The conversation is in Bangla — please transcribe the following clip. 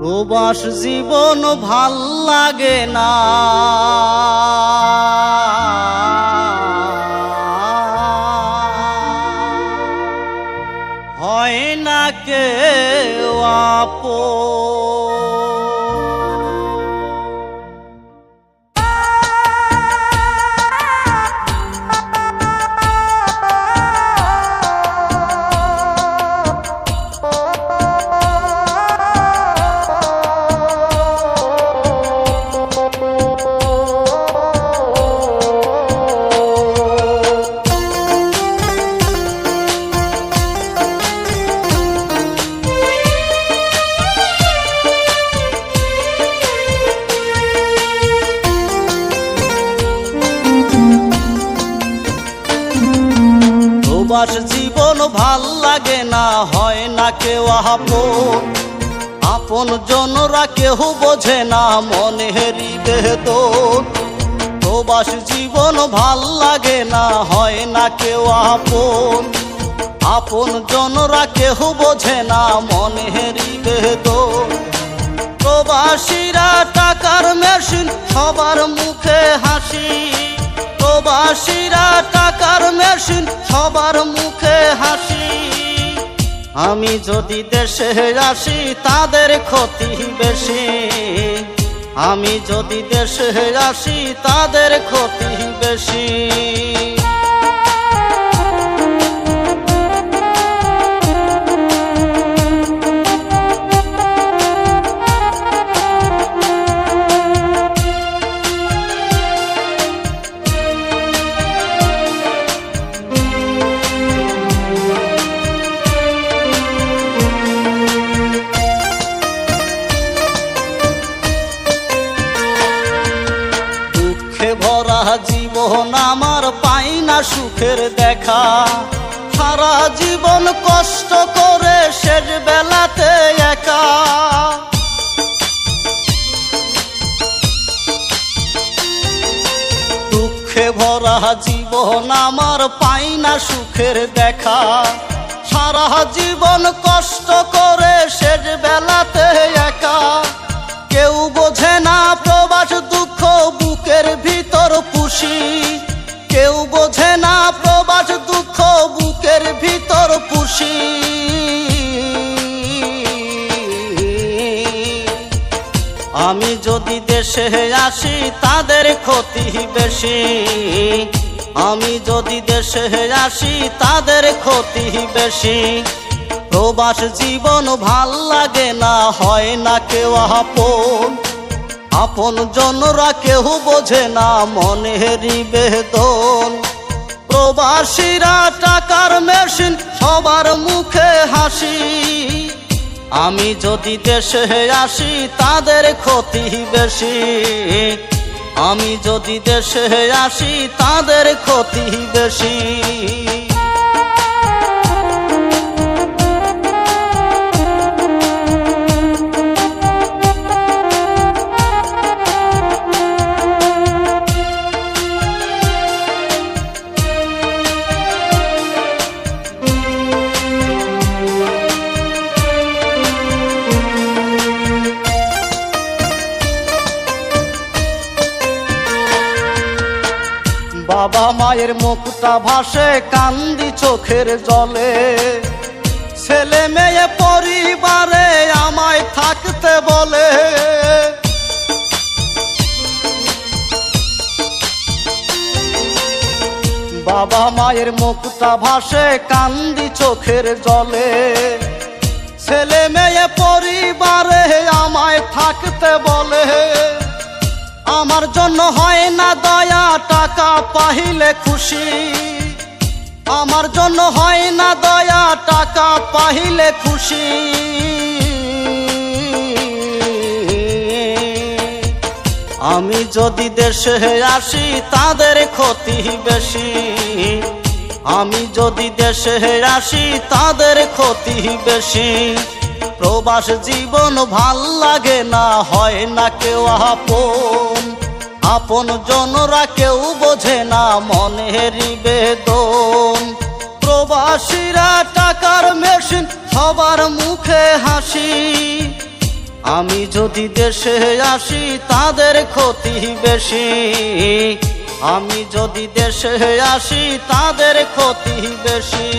প্রবাস জীবন ভালো লাগে না। হয় না কে প্রবাস জীবন ভালো লাগে না, হয় না কেউ আপন। আপন জনরা কেহ বোঝে না, মনে হৃদয় প্রবাস জীবন ভালো লাগে না, হয় না কেউ আপন। আপন জনরা কেহ বোঝে না, মনে হৃদয় প্রবাসীরা টাকার মেশিন, সবার মুখে হাসি। প্রবাসীরা টাকার মেশিন সবার মুখে হাসি। আমি যদি দেশে আসি, তাদের ক্ষতি বেশি। আমি যদি দেশে আসি, তাদের ক্ষতি বেশি। জীবন আমার পাই না সুখের দেখা। সারা জীবন কষ্ট করে শেষ বেলাতে একা। দুঃখে ভরা জীবন আমার পাই না সুখের দেখা। সারা জীবন কষ্ট করে শেষ ভিতর কেউ বোঝে না প্রবাস দুঃখ বুকের ভিতর পুষি। আমি যদি দেশে আসি, তাদের ক্ষতি বেশি। আমি যদি দেশে আসি, তাদের ক্ষতি বেশি। প্রবাস জীবন ভালো লাগে না, হয় না কেউ আপন। আপন জনরা কেউ বোঝে না মনে বেদন। প্রবাসীরা টাকার মেশিন, সবার মুখে হাসি। আমি যদি দেশে আসি, তাদের ক্ষতি বেশি। আমি যদি দেশে আসি, তাদের ক্ষতি বেশি। বাবা মায়ের মুখটা ভাসে, কান্দি চোখের জলে। ছেলে মেয়ে পরিবারে আমায় থাকতে বলে। বাবা মায়ের মুখটা ভাসে, কান্দি চোখের জলে। ছেলে মেয়ে পরিবারে আমায় থাকতে বলে। আমার জন্য হয় না দয়া, টাকা পাহিলে খুশি। আমার জন্য হয় না দয়া, টাকা পাহিলে খুশি। আমি যদি দেশে আসি, তাদের ক্ষতি বেশি। আমি যদি দেশে আসি, তাদের ক্ষতি বেশি। প্রবাস জীবন ভালো লাগে না, হয় না কেউ আপন। আপন জনরা কেউ বোঝে না মনের বেদন। প্রবাসীরা টাকার মেশিন, সবার মুখে হাসি। আমি যদি দেশে আসি, তাদের ক্ষতি বেশি। আমি যদি দেশে আসি, তাদের ক্ষতি বেশি।